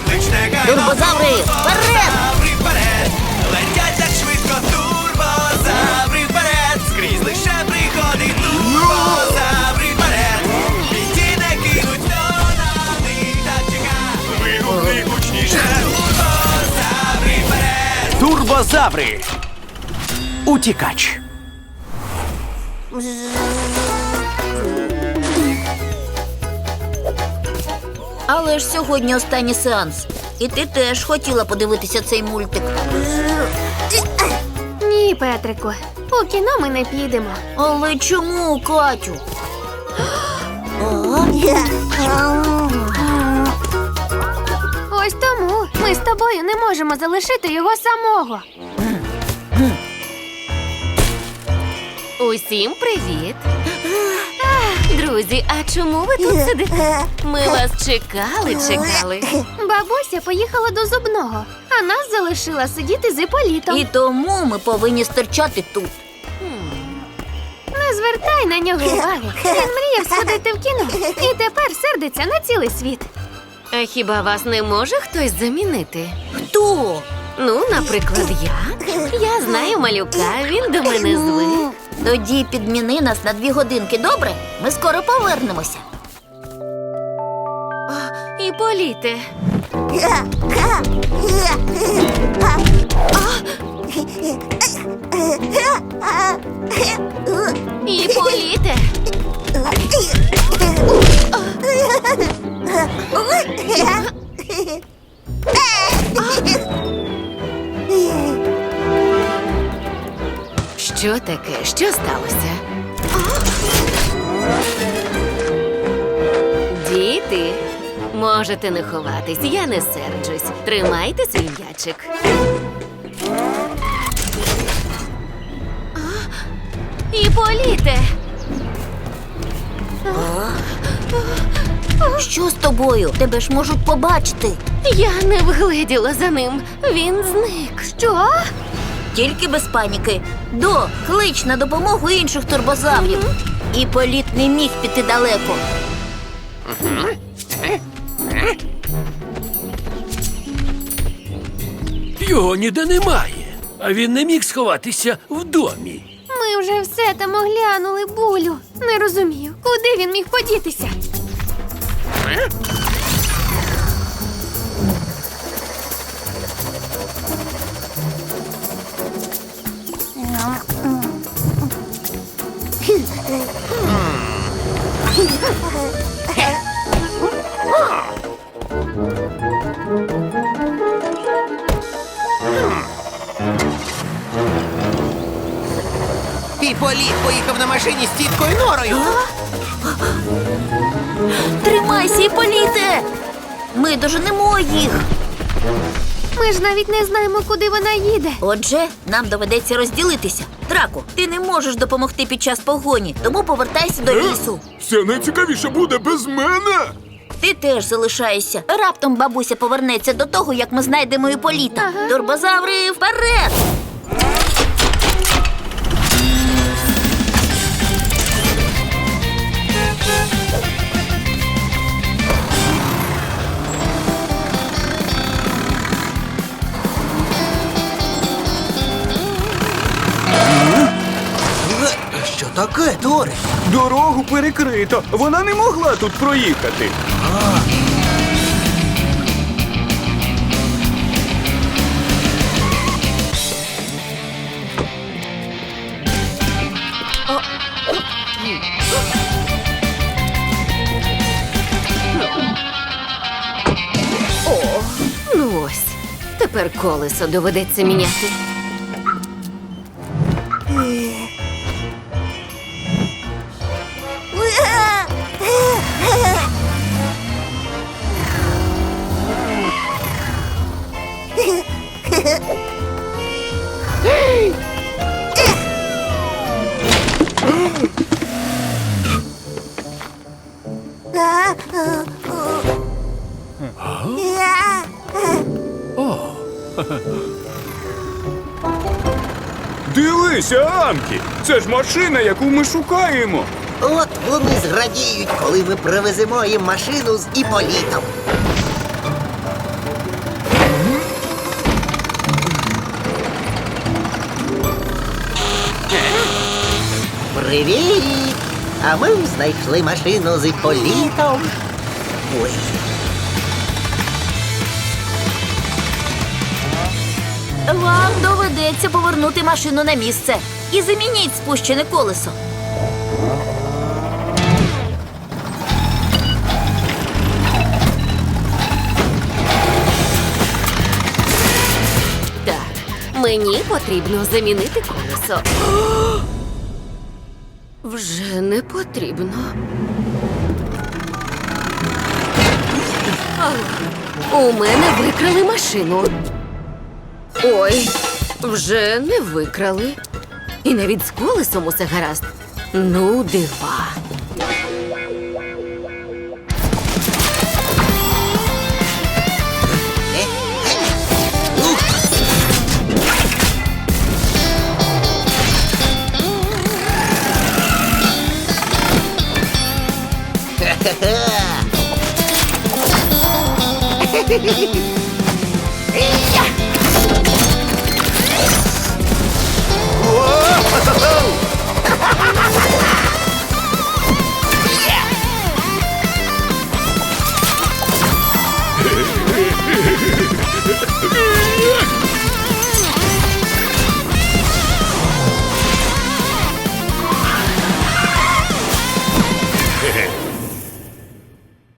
Вперед! Турбозаври вперед! Летять так швидко, турбозаври вперед! Скрізь лише пригоди, турбозаври вперед! Бійці не кинуть, хто на них так чека! Вигукни гучніше! Турбозаври вперед! Турбозаври. Утікач. Але ж сьогодні останній сеанс. І ти теж хотіла подивитися цей мультик. Ні, Петрику, у кіно ми не підемо. Але чому, Катю? Ось тому ми з тобою не можемо залишити його самого. Усім привіт! Друзі, а чому ви тут сидите? Ми вас чекали, чекали. Бабуся поїхала до зубного, а нас залишила сидіти з Іполітом. І тому ми повинні стерчати тут. Не звертай на нього уваги. Він мріяв сходити в кіно і тепер сердиться на цілий світ. А хіба вас не може хтось замінити? Хто? Ну, наприклад, я. Я знаю малюка, він до мене звик. Тоді підміни нас на дві годинки, добре? Ми скоро повернемося. І політе. Що таке? Що сталося? Діти, можете не ховатись, я не серджусь. Тримайте свій м'ячик. І політе. Що з тобою? Тебе ж можуть побачити. Я не вгледіла за ним. Він зник. Що? Тільки без паніки. До, клич на допомогу інших турбозаврів. І політ не міг піти далеко. Його ніде немає, а він не міг сховатися в домі. Ми вже все там оглянули булю. Не розумію, куди він міг подітися. Політ поїхав на машині з тіткою норою. Тримайся і політе! Ми доженемо їх. Ми ж навіть не знаємо, куди вона їде. Отже, нам доведеться розділитися. Драко, ти не можеш допомогти під час погоні, тому повертайся до лісу. Все найцікавіше буде без мене. Ти теж залишаєшся. Раптом бабуся повернеться до того, як ми знайдемо і політа. Ага. Турбозаври вперед! Таке, Торе? Дорогу перекрито. Вона не могла тут проїхати. Ну ось. Тепер колесо доведеться міняти. Дивися, Анкі! Це ж машина, яку ми шукаємо. От вони зрадіють, коли ми привеземо їм машину з іполітом. Привіт! А ми знайшли машину з Іполітом. Ой. Вам доведеться повернути машину на місце і замініть спущене колесо. Мені потрібно замінити колесо. Вже не потрібно. У мене викрали машину. Ой, вже не викрали. І навіть з колесом усе гаразд. Ну, дива. Ха-ха-ха.